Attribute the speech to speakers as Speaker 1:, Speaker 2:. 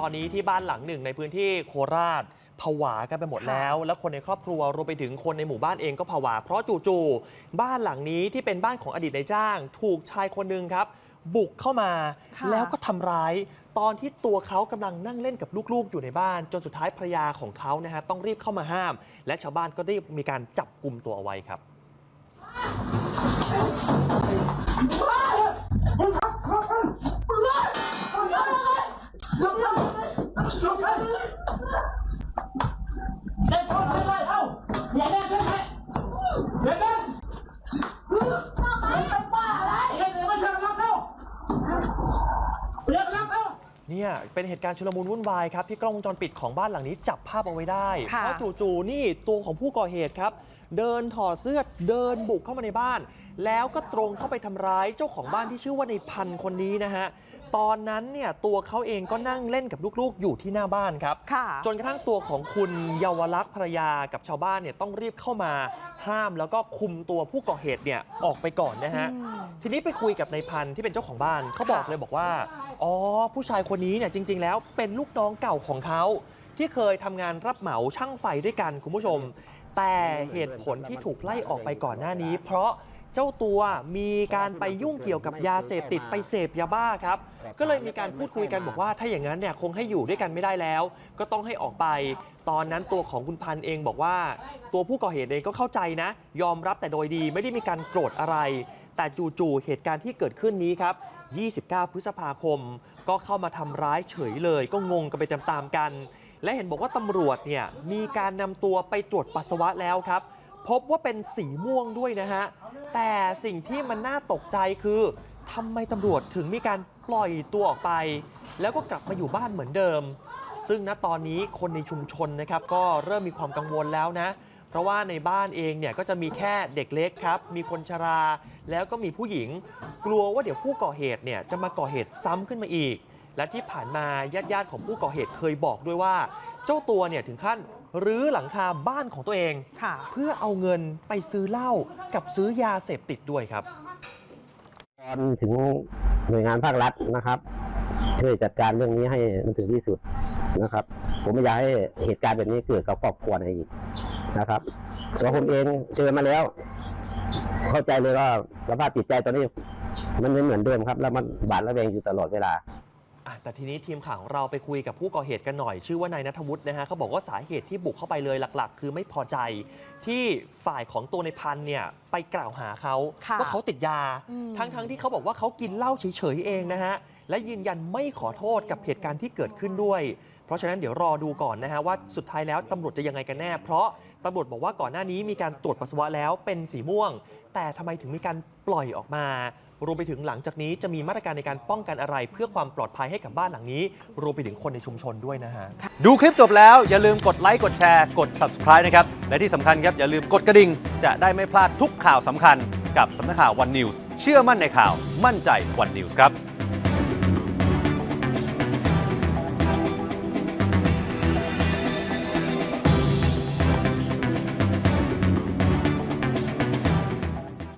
Speaker 1: ตอนนี้ที่บ้านหลังหนึ่งในพื้นที่โคราชผวากันไปหมดแล้ว แล้วคนในครอบครัวรวมไปถึงคนในหมู่บ้านเองก็ผวา เพราะจู่ๆบ้านหลังนี้ที่เป็นบ้านของอดีตนายจ้าง ถูกชายคนหนึ่งครับ บุกเข้ามา
Speaker 2: ค่ะ
Speaker 1: แล้วก็ทำร้าย ตอนที่ตัวเขากำลังนั่งเล่นกับลูกๆ อยู่ในบ้าน จนสุดท้ายภรรยาของเขานะฮะต้องรีบเข้ามาห้าม และชาวบ้านก็รีบมีการจับกลุ่มตัวเอาไว้ครับ
Speaker 3: เด็กคนไม่ได้เอ้าอย่าเล่นเล่นเล่นเล่นเล่นเล่นเป็นบ้าอะไรเล่นไม่เชิงรับเอ้าเล่นรับเอ้า
Speaker 1: เนี่ยเป็นเหตุการณ์ชุลมุนวุ่นวายครับที่กล้องวงจรปิดของบ้านหลังนี้จับภาพเอาไว้ได้
Speaker 2: ค่ะ
Speaker 1: เพราะจู่ๆนี่ตัวของผู้ก่อเหตุครับ เดินถอดเสื้อเดินบุกเข้ามาในบ้าน แล้วก็ตรงเข้าไปทำร้ายเจ้าของบ้านที่ชื่อว่าในพันธุ์คนนี้นะฮะ ตอนนั้นเนี่ยตัวเขาเองก็นั่งเล่นกับลูกๆ อยู่ที่หน้าบ้านครับ
Speaker 2: ค่ะ
Speaker 1: จนกระทั่งตัวของคุณเยาวลักษณ์ภรรยากับชาวบ้านเนี่ยต้องรีบเข้ามาห้ามแล้วก็คุมตัวผู้ก่อเหตุเนี่ยออกไปก่อนนะฮะ
Speaker 2: อืม
Speaker 1: ทีนี้ไปคุยกับนายพันธุ์ที่เป็นเจ้าของบ้านเขาบอก
Speaker 2: ค่ะ
Speaker 1: เลยบอกว่า อ๋อ ผู้ชายคนนี้เนี่ยจริง ๆ แล้วเป็นลูกน้องเก่าของเขาที่เคยทำงานรับเหมาช่างไฟด้วยกันคุณผู้ชม แต่เหตุผลที่ถูกไล่ออกไปก่อนหน้านี้ เพราะ เจ้าตัวมีการไปยุ่งเกี่ยวกับยาเสพติดไปเสพยาบ้าครับ ก็เลยมีการพูดคุยกันบอกว่าถ้าอย่างนั้นเนี่ยคงให้อยู่ด้วยกันไม่ได้แล้ว ก็ต้องให้ออกไป ตอนนั้นตัวของคุณพันธ์เองบอกว่า ตัวผู้ก่อเหตุเองก็เข้าใจนะ ยอมรับแต่โดยดีไม่ได้มีการโกรธอะไร แต่จู่ๆเหตุการณ์ที่เกิดขึ้นนี้ครับ 29 พฤษภาคม ก็เข้ามาทำร้ายเฉยเลย ก็งงกันไปตามๆกัน และเห็นบอกว่าตำรวจเนี่ยมีการนำตัวไปตรวจปัสสาวะแล้วครับ พบว่าเป็นสีม่วงด้วยนะฮะ แต่สิ่งที่มันน่าตกใจคือทำไมตำรวจถึงมีการปล่อยตัวออกไป แล้วก็กลับมาอยู่บ้านเหมือนเดิม ซึ่งณตอนนี้คนในชุมชนนะครับก็เริ่มมีความกังวลแล้วนะ เพราะว่าในบ้านเองเนี่ยก็จะมีแค่เด็กเล็กครับ มีคนชรา แล้วก็มีผู้หญิง กลัวว่าเดี๋ยวผู้ก่อเหตุเนี่ยจะมาก่อเหตุซ้ำขึ้นมาอีก และที่ผ่านมาญาติๆของผู้ก่อเหตุเคยบอกด้วยว่า เจ้าตัวเนี่ยถึงขั้น รื้อหลังคาบ้านของตัวเอง
Speaker 2: ค่ะ
Speaker 1: เพื่อเอาเงินไปซื้อเหล้ากับซื้อยาเสพติดด้วยครับ
Speaker 4: ตอนถึงหน่วยงานภาครัฐนะครับช่วยจัดการเรื่องนี้ให้มันถึงที่สุดนะครับ ผมไม่อยากให้เหตุการณ์แบบนี้เกิดกับครอบครัวไหนอีกนะครับตัวผมเองเจอมาแล้ว เข้าใจเลยว่าสภาพจิตใจตอนนี้ มันไม่เหมือนเดิมครับ แล้วมันบาดระแวงอยู่ตลอดเวลา
Speaker 1: อะ แต่ทีนี้ทีมข่าวของเราไปคุยกับผู้ก่อเหตุกันหน่อย ชื่อว่านายนัทวุฒินะฮะเขาบอกว่าสาเหตุที่บุกเข้าไปเลยหลัก ๆ คือไม่พอใจ ที่ฝ่ายของตัวในพันธุ์เนี่ยไปกล่าวหาเขา
Speaker 2: ค่ะ
Speaker 1: ว่าเขาติดยา
Speaker 2: อืม
Speaker 1: ทั้งๆที่เขาบอกว่าเขากินเหล้าเฉยๆเองนะฮะและยืนยันไม่ขอโทษกับเหตุการณ์ที่เกิดขึ้นด้วย เพราะฉะนั้นเดี๋ยวรอดูก่อนนะฮะว่าสุดท้ายแล้วตำรวจจะยังไงกันแน่ เพราะตำรวจบอกว่าก่อนหน้านี้มีการตรวจปัสสาวะแล้วเป็นสีม่วง แต่ทำไมถึงมีการปล่อยออกมา รวมไปถึงหลังจากนี้จะมีมาตรการในการป้องกันอะไร เพื่อความปลอดภัยให้กับบ้านหลังนี้ รวมไปถึงคนในชุมชนด้วยนะฮะ
Speaker 5: ดูคลิปจบแล้วอย่าลืมกดไลค์กดแชร์กด subscribe นะครับ และที่สำคัญครับอย่าลืมกดกระดิ่ง จะได้ไม่พลาดทุกข่าวสำคัญกับสำนักข่าว One News เชื่อมั่นในข่าวมั่นใจ One News ครับ